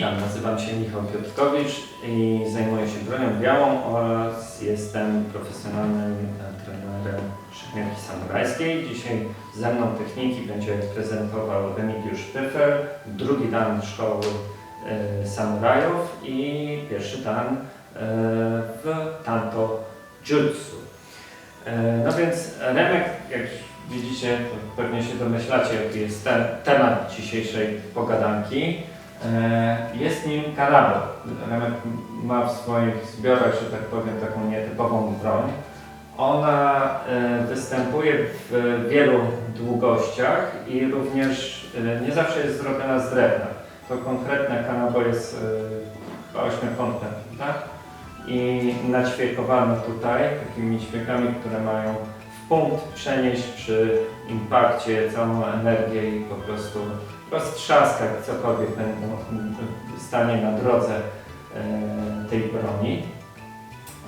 Witam, nazywam się Michał Piotrkowicz i zajmuję się bronią białą oraz jestem profesjonalnym e, trenerem szermierki samurajskiej. Dzisiaj ze mną techniki będzie prezentował Remigiusz Tyfer, drugi dan szkoły e, samurajów i pierwszy dan e, w Tanto Jutsu. E, No więc Remek, jak widzicie, pewnie się domyślacie, jaki jest ten temat dzisiejszej pogadanki. E, Jest nim karabel. Remek ma w swoich zbiorach, że tak powiem, taką nietypową broń. Ona e, występuje w wielu długościach i również e, nie zawsze jest zrobiona z drewna. To konkretne kanabo jest ośmiokątne, tak? I naćwiekowane tutaj takimi ćwiekami, które mają punkt przenieść przy impakcie całą energię i po prostu roztrzaskać cokolwiek będą stanie na drodze e, tej broni.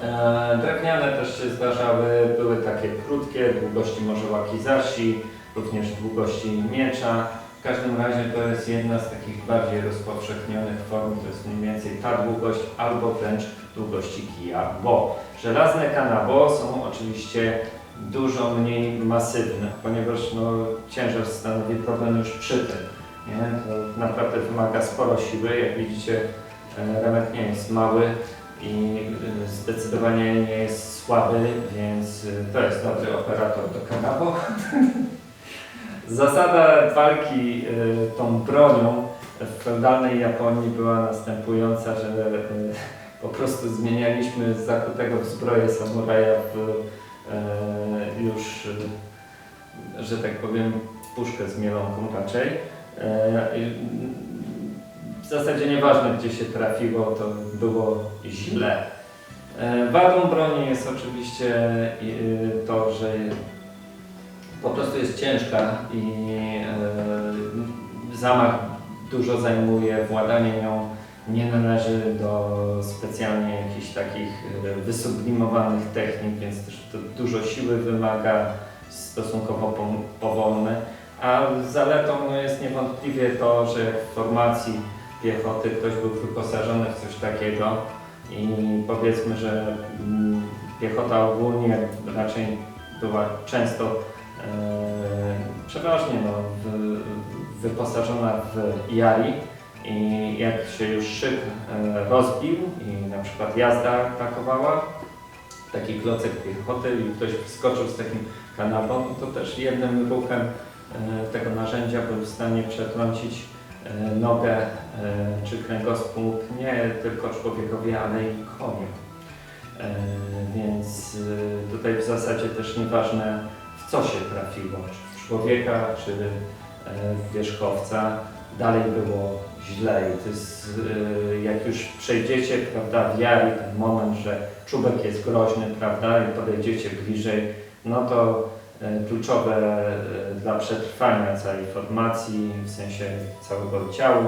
E, Drewniane też się zdarzały, były takie krótkie, długości może wakizashi, również długości miecza. W każdym razie to jest jedna z takich bardziej rozpowszechnionych form, to jest mniej więcej ta długość albo wręcz długości kija, bo żelazne kanabo są oczywiście dużo mniej masywne, ponieważ no, ciężar stanowi problem już przy tym. Nie? To naprawdę wymaga sporo siły. Jak widzicie, e, Remek nie jest mały i e, zdecydowanie nie jest słaby, więc e, to jest dobry operator do kanabo. Zasada walki tą bronią w feudalnej Japonii była następująca, że po prostu zmienialiśmy zakutego w zbroję samuraja w już, e, że tak powiem, puszkę z mielonką raczej. E, W zasadzie nieważne gdzie się trafiło, to było źle. E, Wadą broni jest oczywiście e, to, że po prostu jest ciężka i e, zamach dużo zajmuje, władanie nią nie należy do specjalnie jakichś takich e, wysublimowanych technik, więc też to dużo siły wymaga, stosunkowo powolne. A zaletą jest niewątpliwie to, że w formacji piechoty ktoś był wyposażony w coś takiego i powiedzmy, że mm, piechota ogólnie raczej była często e, przeważnie no, w, wyposażona w jari i jak się już szyk e, rozbił i na przykład jazda atakowała, taki klocek piechoty i ktoś wskoczył z takim kanapą, no to też jednym ruchem e, tego narzędzia był w stanie przetrącić e, nogę czy kręgosłup nie tylko człowiekowi, ale i koniu. Więc tutaj w zasadzie też nieważne w co się trafiło, czy w człowieka, czy w wierzchowca, dalej było źle i to jest, e, jak już przejdziecie, prawda, w jari ten moment, że czubek jest groźny, prawda, i podejdziecie bliżej, no to e, kluczowe e, dla przetrwania całej formacji, w sensie całego ciała,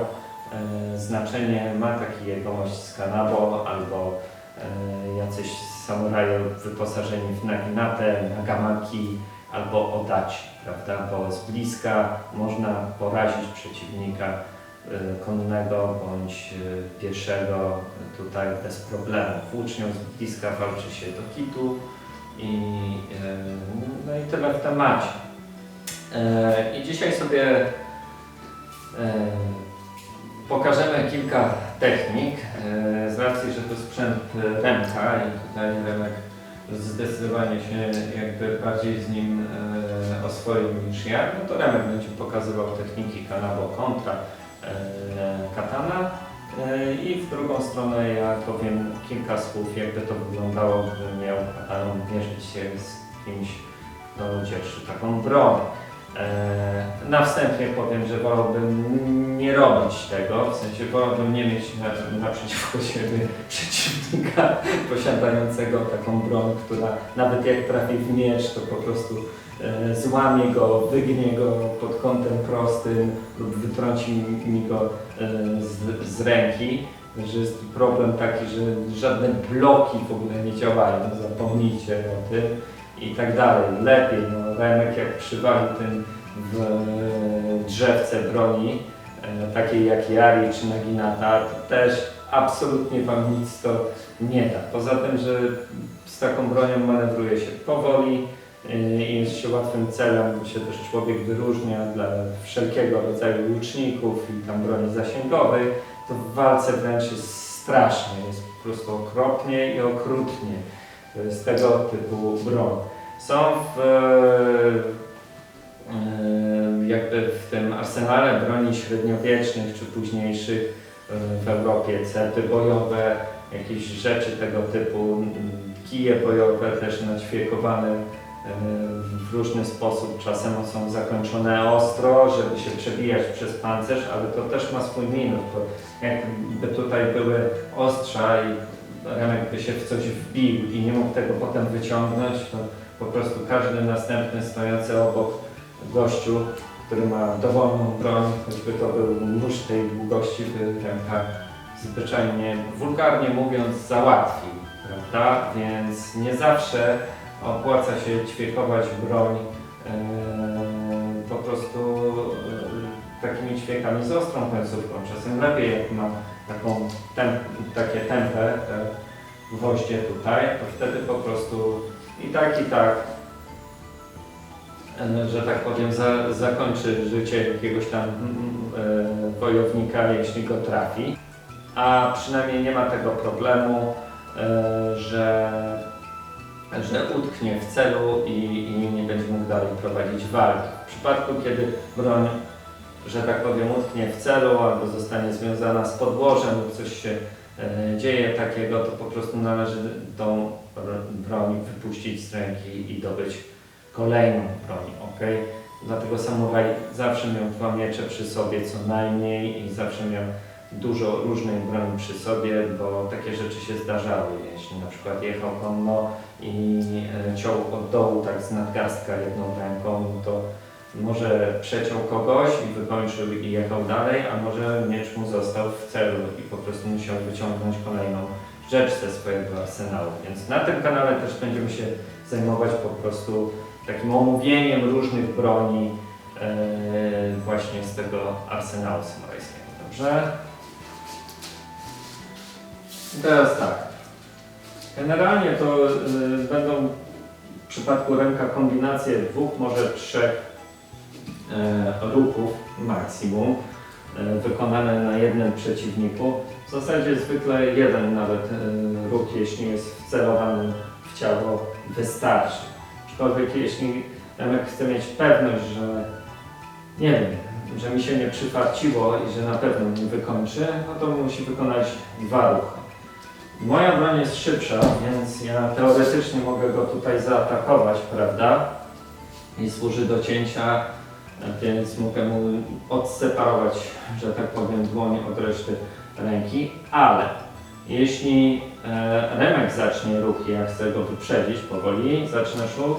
znaczenie ma taki jegomość z kanabo albo jacyś samuraje wyposażeni w naginatę, nagamaki albo odaci, prawda, bo z bliska można porazić przeciwnika konnego bądź e, pieszego tutaj bez problemu. Włócznią z bliska walczy się do kitu i, e, no i tyle w temacie. I dzisiaj sobie pokażemy kilka technik. Z racji, że to sprzęt Remka i tutaj Remek zdecydowanie się jakby bardziej z nim oswoił niż ja, no to Remek będzie pokazywał techniki Kanabo kontra Katana. E, I w drugą stronę ja powiem kilka słów, jakby to wyglądało, gdybym miał kataną mierzyć się z kimś, kto dzierży taką broń. E, Na wstępie powiem, że wolałbym nie robić tego, w sensie wolałbym nie mieć na- naprzeciwko siebie przeciwnika posiadającego taką broń, która nawet jak trafi w miecz, to po prostu e, złamie go, wygnie go pod kątem prostym lub wytrąci mi- go e, z, z ręki. Że jest problem taki, że żadne bloki w ogóle nie działają, zapomnijcie o tym i tak dalej. Lepiej, no Remek jak przywalił tym w drzewce broni, e, takiej jak Yari czy Naginata, to też absolutnie Wam nic to nie da. Poza tym, że z taką bronią manewruje się powoli e, i jest się łatwym celem, bo się też człowiek wyróżnia dla wszelkiego rodzaju łuczników i tam broni zasięgowej, to w walce wręcz jest strasznie, jest po prostu okropnie i okrutnie. Jest tego typu broń. Są w, e, e, jakby w tym arsenale broni średniowiecznych czy późniejszych e, w Europie cepy bojowe, jakieś rzeczy tego typu, kije bojowe też naćwiekowane w różny sposób. Czasem są zakończone ostro, żeby się przebijać przez pancerz, ale to też ma swój minus, bo jakby tutaj były ostrza i Remek by się w coś wbił i nie mógł tego potem wyciągnąć, to po prostu każdy następny stojący obok gościu, który ma dowolną broń, choćby to był nóż tej długości, by ręka zwyczajnie, wulgarnie mówiąc, załatwił, prawda? Więc nie zawsze opłaca się ćwiekować broń e, po prostu e, takimi ćwiekami z ostrą końcówką. Czasem lepiej, jak ma taką takie tempę, te gwoździe tutaj, to wtedy po prostu i tak, i tak, e, że tak powiem, za, zakończy życie jakiegoś tam mm, e, wojownika, jeśli go trafi. A przynajmniej nie ma tego problemu, e, że, że utknie w celu i, i nie będzie mógł dalej prowadzić walki. W przypadku, kiedy broń że tak powiem, utknie w celu albo zostanie związana z podłożem lub coś się e, dzieje takiego, to po prostu należy tą broń wypuścić z ręki i dobyć kolejną broń, ok? Dlatego samuraj zawsze miał dwa miecze przy sobie co najmniej i zawsze miał dużo różnej broni przy sobie, bo takie rzeczy się zdarzały. Jeśli na przykład jechał konno i e, ciął od dołu tak z nadgarstka jedną ręką, to może przeciął kogoś i wykończył i jechał dalej, a może miecz mu został w celu i po prostu musiał wyciągnąć kolejną rzecz ze swojego arsenału. Więc na tym kanale też będziemy się zajmować po prostu takim omówieniem różnych broni e, właśnie z tego arsenału samurajskiego. Dobrze? I teraz tak. Generalnie to y, będą w przypadku ręka kombinacje dwóch, może trzech ruchów maksimum e, wykonane na jednym przeciwniku. W zasadzie zwykle jeden nawet e, ruch, jeśli jest wcelowany w ciało, wystarczy. Aczkolwiek jeśli Remek chce mieć pewność, że nie wiem, że mi się nie przyfarciło i że na pewno mnie wykończy, no to musi wykonać dwa ruchy. Moja broń jest szybsza, więc ja teoretycznie mogę go tutaj zaatakować, prawda? I służy do cięcia więc mogę mu odseparować, że tak powiem, dłoń od reszty ręki, ale jeśli e, Remek zacznie ruch i ja chcę go wyprzedzić powoli, zaczynasz ruch,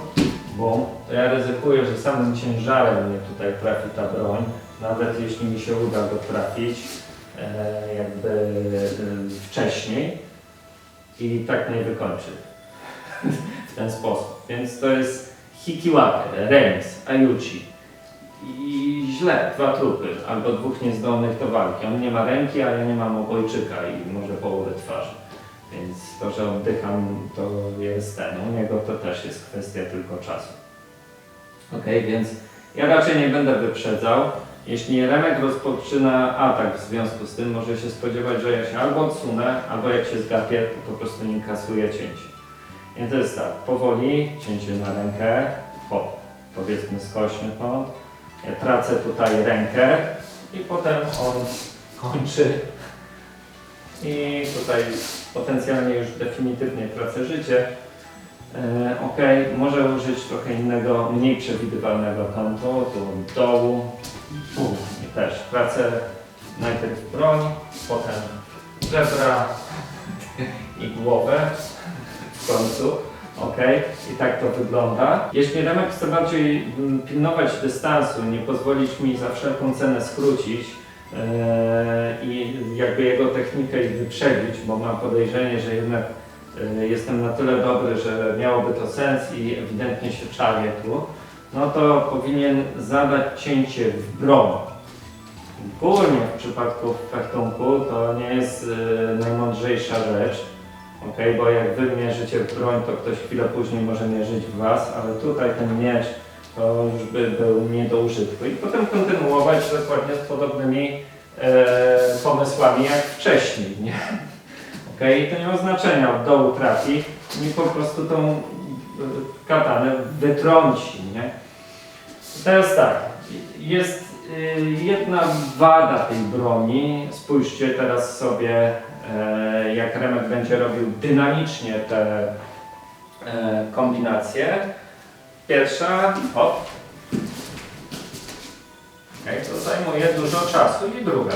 to ja ryzykuję, że samym ciężarem mnie tutaj trafi ta broń, nawet jeśli mi się uda go trafić e, jakby e, wcześniej i tak mnie wykończy w ten sposób. Więc to jest Hikiwake, remis, Ayuchi i źle, dwa trupy, albo dwóch niezdolnych do walki. On nie ma ręki, a ja nie mam obojczyka i może połowę twarzy. Więc to, że oddycham, to jest ten. U niego to też jest kwestia tylko czasu. Ok, więc ja raczej nie będę wyprzedzał. Jeśli Remek rozpoczyna atak w związku z tym, może się spodziewać, że ja się albo odsunę, albo jak się zgapię, to po prostu nie kasuję cięcie. I to jest tak, powoli, cięcie na rękę, hop, powiedzmy skośny kąt, ja tracę tutaj rękę i potem on kończy i tutaj potencjalnie już definitywnie tracę życie. E, ok, może użyć trochę innego, mniej przewidywalnego kątu, tu dołu Uf, i też tracę najpierw broń, potem żebra i głowę w końcu. Ok, i tak to wygląda. Jeśli Remek chce bardziej mm, pilnować dystansu, nie pozwolić mi za wszelką cenę skrócić e, i jakby jego technikę wyprzedzić, bo mam podejrzenie, że jednak e, jestem na tyle dobry, że miałoby to sens i ewidentnie się czaję tu, no to powinien zadać cięcie w broń. Ogólnie w przypadku fechtunku to nie jest y, najmądrzejsza rzecz, ok, bo jak wy mierzycie w broń, to ktoś chwilę później może mierzyć w was, ale tutaj ten miecz to już by był nie do użytku. I potem kontynuować dokładnie z podobnymi e, pomysłami jak wcześniej, nie? Okej, I to nie ma znaczenia, od dołu trafi i po prostu tą y, katanę wytrąci, nie? Teraz tak, jest jedna wada tej broni. Spójrzcie teraz sobie, e, jak Remek będzie robił dynamicznie te e, kombinacje. Pierwsza, hop. Okay, to zajmuje dużo czasu i druga.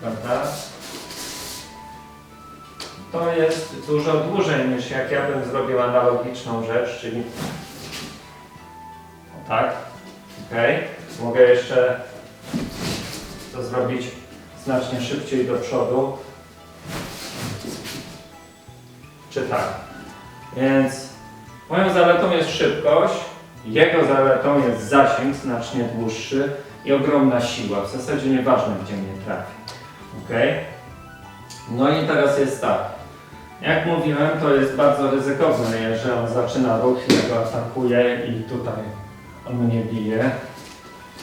Prawda? To jest dużo dłużej niż jak ja bym zrobił analogiczną rzecz, czyli tak, ok. Mogę jeszcze to zrobić znacznie szybciej do przodu, czy tak. Więc moją zaletą jest szybkość, jego zaletą jest zasięg znacznie dłuższy i ogromna siła. W zasadzie nieważne gdzie mnie trafi. ok? No i teraz jest tak. Jak mówiłem, to jest bardzo ryzykowne, że on zaczyna ruch i go atakuje i tutaj on mnie bije.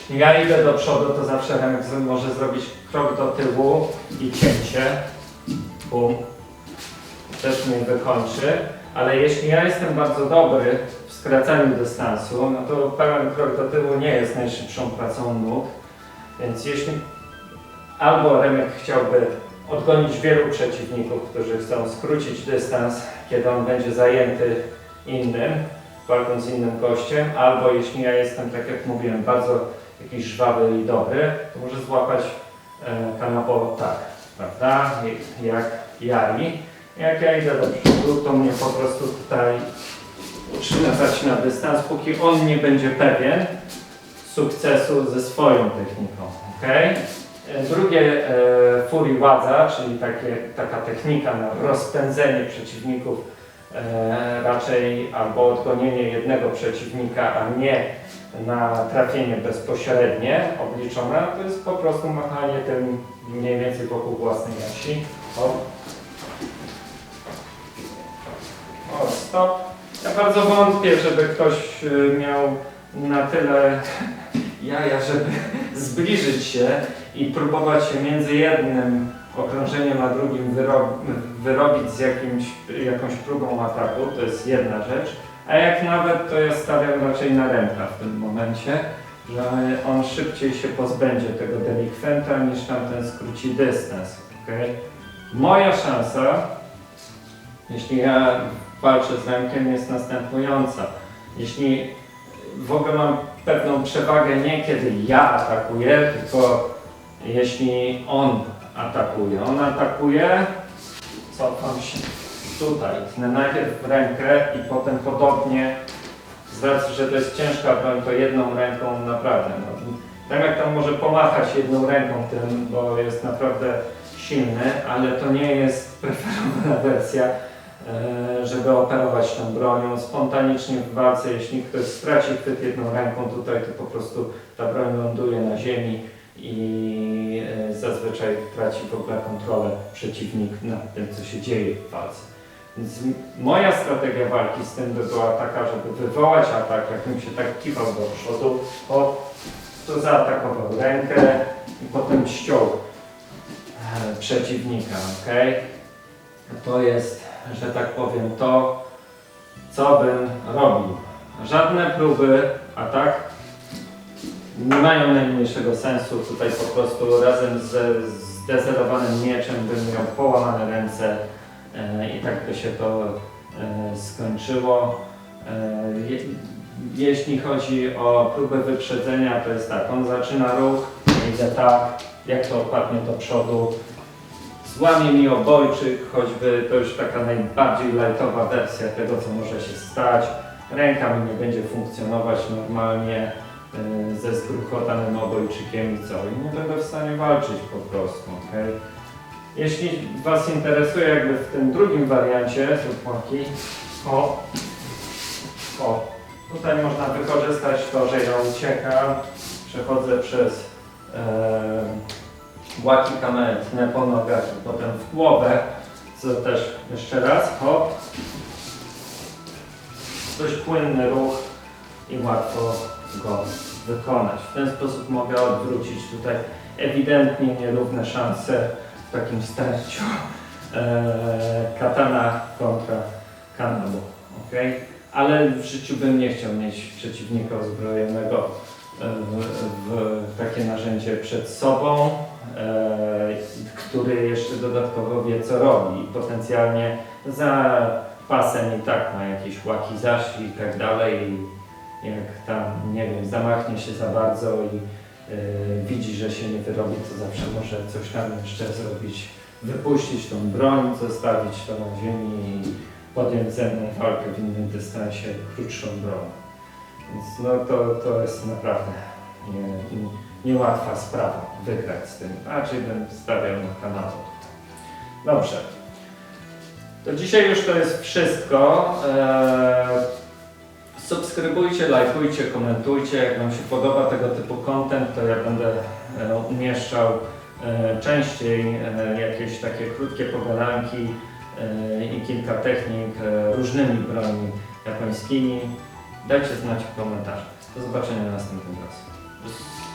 Ja idę do przodu, to zawsze Remek może zrobić krok do tyłu i cięcie. Bum. Też mnie wykończy. Ale jeśli ja jestem bardzo dobry w skracaniu dystansu, no to pełen krok do tyłu nie jest najszybszą pracą nóg. Więc jeśli albo Remek chciałby odgonić wielu przeciwników, którzy chcą skrócić dystans, kiedy on będzie zajęty innym, walcząc z innym gościem, albo jeśli ja jestem, tak jak mówiłem, bardzo jakiś żwawy i dobry, to może złapać e, kanapo tak, prawda, jak Jari. Jak ja idę do przodu, to mnie po prostu tutaj trzymać na dystans, póki on nie będzie pewien sukcesu ze swoją techniką, ok? Drugie e, Fury Ładza, czyli takie, taka technika na rozpędzenie przeciwników, e, raczej albo odgonienie jednego przeciwnika, a nie na trafienie bezpośrednie obliczone, to jest po prostu machanie tym mniej więcej wokół własnej osi. O, o stop. Ja bardzo wątpię, żeby ktoś y, miał na tyle jaja, żeby zbliżyć się i próbować się między jednym okrążeniem a drugim wyro wyrobić z jakimś, jakąś próbą ataku, to jest jedna rzecz. A jak nawet, to ja stawiam raczej na ręka w tym momencie, że on szybciej się pozbędzie tego delikwenta niż tamten skróci dystans. Okay? Moja szansa, jeśli ja walczę z rękiem, jest następująca. Jeśli w ogóle mam pewną przewagę nie kiedy ja atakuję, tylko jeśli on atakuje. On atakuje, cofam się tutaj, najpierw w rękę i potem podobnie, z racji, że to jest ciężka broń, to jedną ręką naprawdę. No, Remek tam może pomachać jedną ręką tym, bo jest naprawdę silny, ale to nie jest preferowana wersja, e, żeby operować tą bronią. Spontanicznie w walce, jeśli ktoś straci chwyt jedną ręką tutaj, to po prostu ta broń ląduje na ziemi i e, zazwyczaj traci w ogóle kontrolę przeciwnik nad tym, co się dzieje w walce. Więc moja strategia walki z tym by była taka, żeby wywołać atak, jakbym się tak kiwał do przodu, o, to zaatakował rękę i potem ściął e, przeciwnika, ok? To jest, że tak powiem, to, co bym robił. Żadne próby atak nie mają najmniejszego sensu. Tutaj po prostu razem z zdezerowanym mieczem bym miał połamane ręce e, i tak by się to e, skończyło. E, je, jeśli chodzi o próbę wyprzedzenia, to jest tak, on zaczyna ruch, idę tak, jak to opadnie do przodu, złamie mi obojczyk, choćby to już taka najbardziej lightowa wersja tego, co może się stać. Ręka mi nie będzie funkcjonować normalnie ze skruchotanym obojczykiem i co? I nie będę w stanie walczyć po prostu, okej? Jeśli Was interesuje jakby w tym drugim wariancie, chłopaki, o, o, Tutaj można wykorzystać to, że ja uciekam, przechodzę przez e, łaki kamertne po nogach i potem w głowę, co też jeszcze raz, hop. Dość płynny ruch i łatwo go wykonać. W ten sposób mogę odwrócić tutaj ewidentnie nierówne szanse w takim starciu e, katana kontra kanabu. Okay? Ale w życiu bym nie chciał mieć przeciwnika uzbrojonego e, w, w takie narzędzie przed sobą, e, który jeszcze dodatkowo wie co robi potencjalnie za pasem i tak ma jakieś łaki zaszli i tak dalej jak tam, nie wiem, zamachnie się za bardzo i e, widzi, że się nie wyrobi, to zawsze może coś tam jeszcze zrobić, wypuścić tą broń, zostawić to na ziemi i podjąć ze mną walkę w innym dystansie krótszą broń. Więc no to, to jest naprawdę nie, niełatwa sprawa wygrać z tym. Raczej bym stawiał na kanał. Dobrze. To dzisiaj już to jest wszystko. Eee, subskrybujcie, lajkujcie, komentujcie. Jak Wam się podoba tego typu content, to ja będę e, umieszczał e, częściej e, jakieś takie krótkie pogadanki i kilka technik różnymi broni japońskimi. Dajcie znać w komentarzach. Do zobaczenia następnym razem.